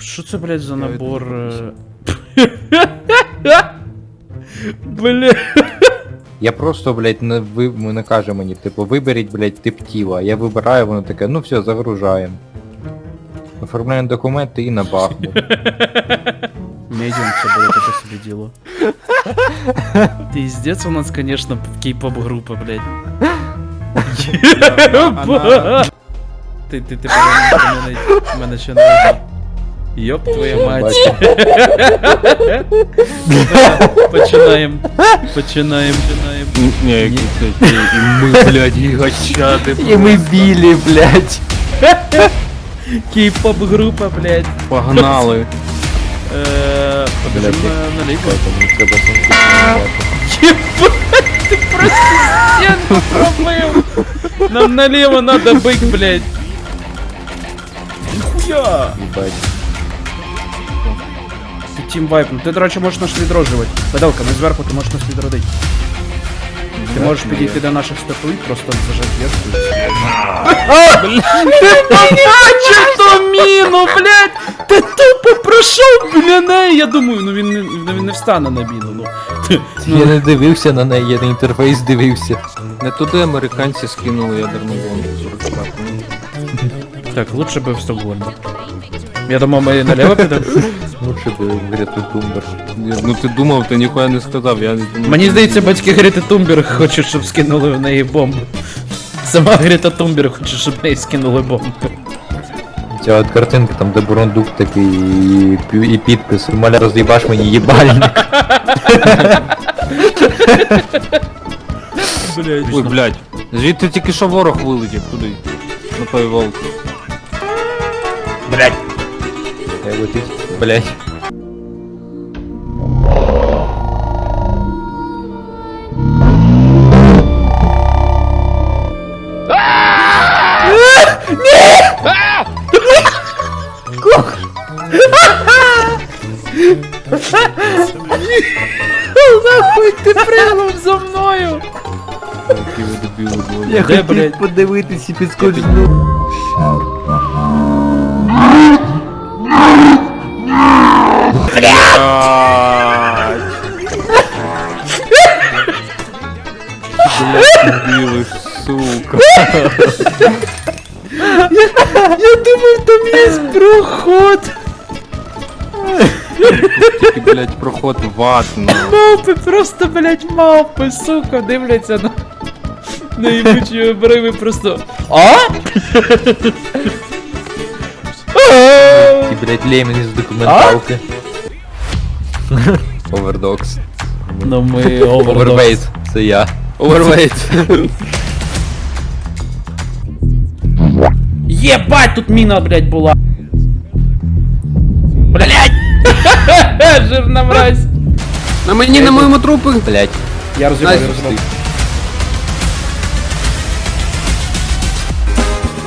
Що це, блядь, за набор? е? Бля. Я просто, блядь, не, ви, не каже мені, типу, виберіть, блядь, тип тіла. Я вибираю, воно таке, ну все, загружаємо. Оформляємо документи і на бахмут. Медіум це буде таке собі діло. Пиздец у нас, конечно, кей-поп група, блядь. Єбать! Ти, ти, ти повинен мене, мене ще не видно. Йоп, твоя мать. Починаємо. Починаємо, починаємо. Не, Ні. кстати, і ми, блядь, гігачати. І ми білі, блядь. Кей-поп група, блядь. Погнали. Е, Блядь, Побіжимо наліво. Тому треба сумки. Ебать, ты просто стенку пробыл! Нам налево надо быть, блядь! Нихуя! Їбать. Ты тим вайп, ну ти, до речі, можеш наш відроджувати. Педалка, ми зверху ти можеш нас відродити. Ти можеш підійти до наших статуй, просто зажати єшку. Ти побачив ту міну, блядь! Ти тупо пройшов біля неї! Я думаю, ну він не, він не встане на міну, ну. Я не дивився на неї, я на інтерфейс дивився. Не туди американці скинули ядерну бомбу 45 Так, лучше бы в Стокгольм. Я думал, мы налево підемо. Лучше би Грету Тумбер. Ну ти думав, ти ніхуя не сказав, я не думав. Мені здається, батьки Гріти Тумберг хочуть, щоб скинули в неї бомбу. Сама Гріта Тумберг хоче, щоб в неї скинули бомбу. Ця от картинка, там де бурундук такий і, пі- і підпис. Маля роз'їбаш мені їбальник. Блядь. Ой, блядь. Звідти тільки що ворог вилетів туди. На той волк. Блять. Я летить. Блять. Нахуй ти пригнув за мною! Які ви дебіли двоє. Я Де, хотів блядь? подивитись і підскочив. Сука. Я думав, там є проход! Тільки, блядь, проход ватно. Мавпи, просто, блядь, мавпи, сука, дивляться на... На їбучі обриви просто... А? І, блять, лемін із документалки. Овердокс. Ну ми Овервейт, це я. Овервейт. Єбать, тут міна, блядь, була. Блядь! Жирна мразь. На мені, на моєму трупі. Блять. Я розібрав, я Найс. розібрав.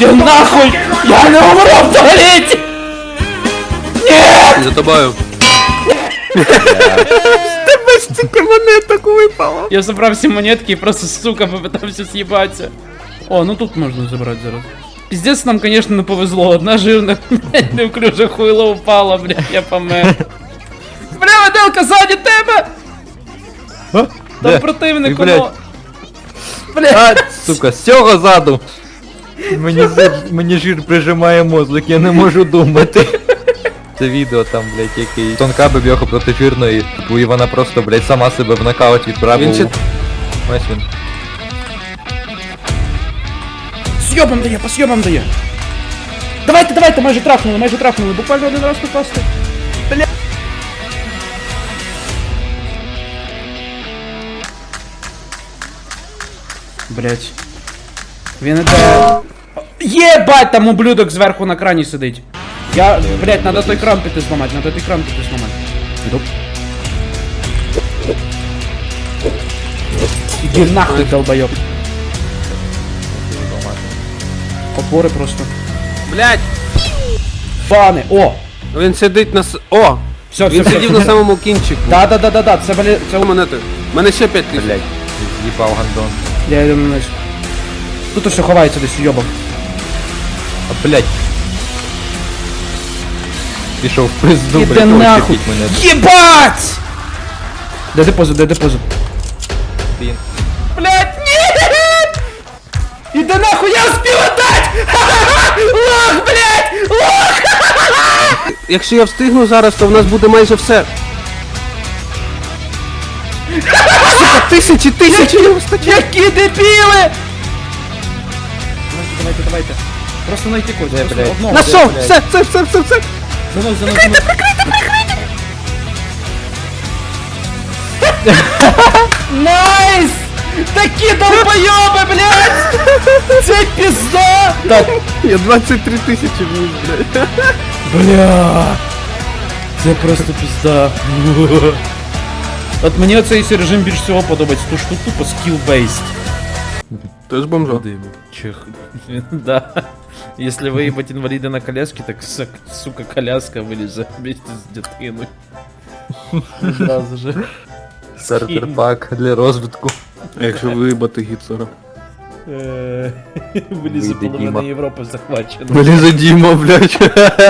Я нахуй! Я не умру в туалеті! За тобою. Я забрав всі монетки і просто, сука, попитався з'їбатися. О, ну тут можна забрати зараз. Піздець нам, конечно, повезло. Одна жирна, блядь, неуклюжа хуйло упала, блядь, я помер. Бля, виделка ззаді тебе! Там Де? противник, Ой, блядь. воно. Бля, А, сука, з цього заду. Мені, зир- мені жир прижимає мозок, я не можу думати. Це відео там, блядь, який тонка бебьоха проти жирної, типу, і вона просто, блядь, сама себе в нокаут відправила. Він ще- Ось він. Съебом дає, по съебам дає. Давайте, давайте, майже трахнули, майже трахнули. Буквально один раз попасти. Бля. Блять. Він іде. Єбать, там ублюдок зверху на крані сидить. Я, блять, надо той кран піти зламати, надо той кран піти зламати. Іду. Іди нахуй, долбойоб. Опори просто. Блядь. Бани! О! Він сидить на с... О! Все, все, Він все. сидів на самому кінчику. Да, да, да, да, да, це блі... це... Монети. У мене ще 5 тисяч. Блядь, з'їбав гандон. Я йду на низ. Тут все ховається десь уйобок. А, блядь. пішов в пизду, Іде блядь, нахуй. Єбать! Де депозит, де депозит? Блін. Блять! Іде нахуй, я успів отдать! Лох, блять! Лох! Якщо я встигну зараз, то в нас буде майже все. Сука, тисячі, тисячі не вистачає. Які дебіли! Давайте, давайте, давайте. Просто знайти когось. Де, просто блядь? одного. Нашов! Все, все, все, все, все. Занось, занось, занось. Найс! Такі долбойоби, блядь! Це пізда! Так, Я 23 тисячі вніс, блядь. Бля. Це просто пізда. От мені оцей режим більш всього подобається, тому що тут тупо skill-based. Теж бомжа. Чех. Да. Если выебать инвалида на коляске, так, сак- сука, коляска вылезет вместе с дитиной. Сразу же. Стартер пак для розвитку. А якщо виїбати Гітлера? Э, Вылезет Выйди, половина Дима. Европы захвачена. Блін, Діма, блядь.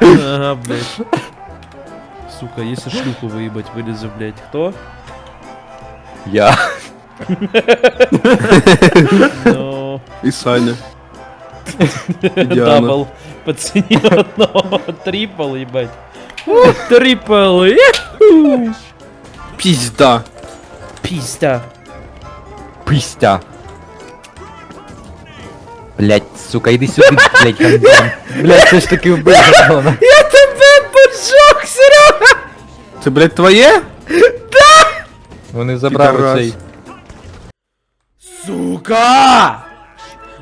Ага, блядь. Сука, если шлюху выебать, вылезет, блядь, кто? Я. Ну, І Саня. Діана. дабл по цене одного. Трипл, ебать. Ух, Трипл, иху. Пізда. Пизда. Пистя. Блять, сука, іди сюди, блять, гандон. Блять, це ж таки вбив гандона. Я тебе поджег, Серега! Це, блядь, твоє? Вони забрали Підарас. цей. Сука!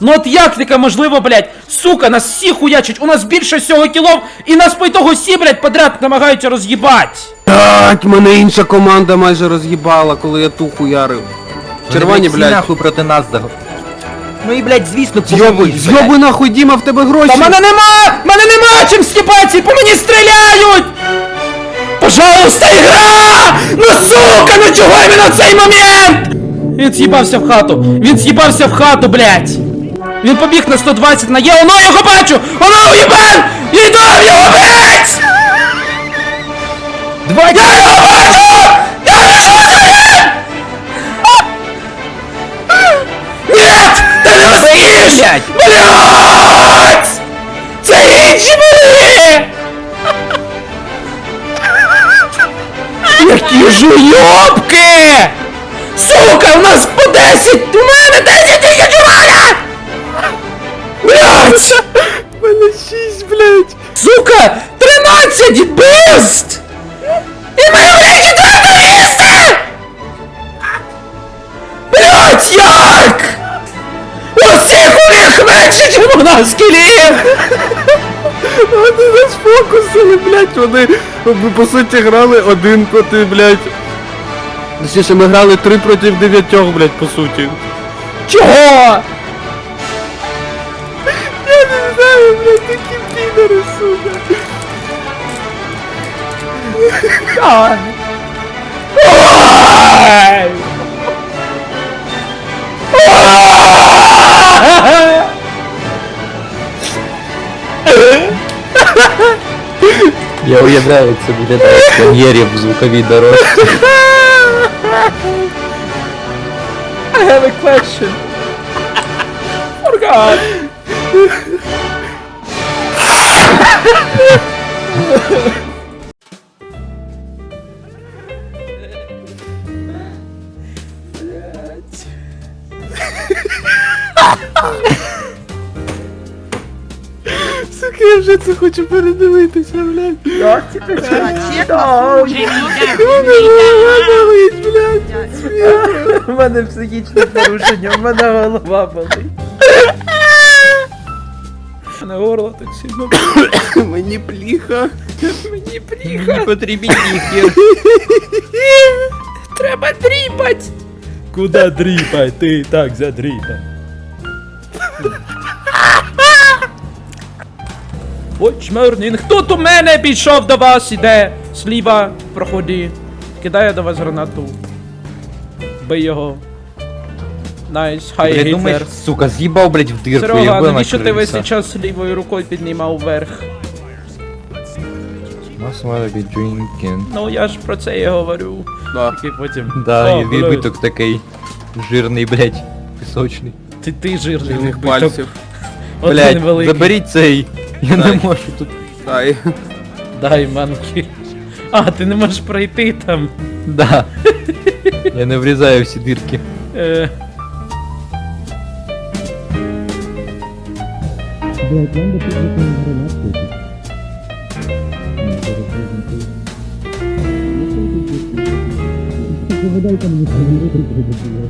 Ну от як таке можливо, блядь? Сука, нас всі хуячить, у нас більше всього кілов, і нас по ітогу всі, блядь, подряд намагаються роз'їбать. Блять, мене інша команда майже роз'їбала, коли я ту хуярив. Червоні, всі блядь. нахуй проти нас заго. Ну і, блядь, звісно, Зйобуй, погодіть, зйобуй нахуй, Діма, в тебе гроші. Та мене нема! Мене нема чим стіпати, по мені стріляють! Пожалуйста, ігра! Ну сука, ну чого іменно цей момент? Він з'їбався в хату, він з'їбався в хату, блядь! Він побіг на 120 на є, оно його бачу! Оно уїбан! Іду в його, блядь! Два Я його бачу! Блядь! Блядь! Це інші! Які ж уйобки! Сука, у нас по 10! У мене 10 тисяч у мене! Блядь! мене шість, блядь. Сука! 13 бист! І ми нас кілів! Вони нас фокусили, блядь, вони, по суті, грали один проти, блядь. Точніше, ми грали три проти дев'ятьох, блядь, по суті. Чого? Я не знаю, блядь, такі підери, сука. Ай! Я уявляю, як це виглядає з прем'єрів в звуковій дорожці. I have a question. Forgot. Сука, я вже це хочу передивитися, блядь. Болить, блядь. У мене психічне порушення, у мене голова болить. У мене горло так сильно Мені пліха. мені пріха. Потрібні ніхер. Треба дріпать. Куда дріпать? Ти і так задріпай. Очмернін, хто у мене пішов до вас іде? Сліва, в проході. Кидає до вас гранату. Бий його. Найс, хай Гітлер. сука, з'їбав, блядь, в дирку, Серега, навіщо ти весь час лівою рукою піднімав вверх? Must wanna be drinking. Ну я ж про це і говорю. Да. Такий потім. Да, «О, і блядь, відбиток такий жирний, блядь, пісочний. Ти ти жирний Жирних відбиток. пальців. Блядь, заберіть цей. Я не Дай. можу тут. Дай. Дай манки. А, ти не можеш пройти там. Да. Я не врізаю всі дірки. Е, Блять, нам бы тут не гранат купить. Загадайте мені, що не було.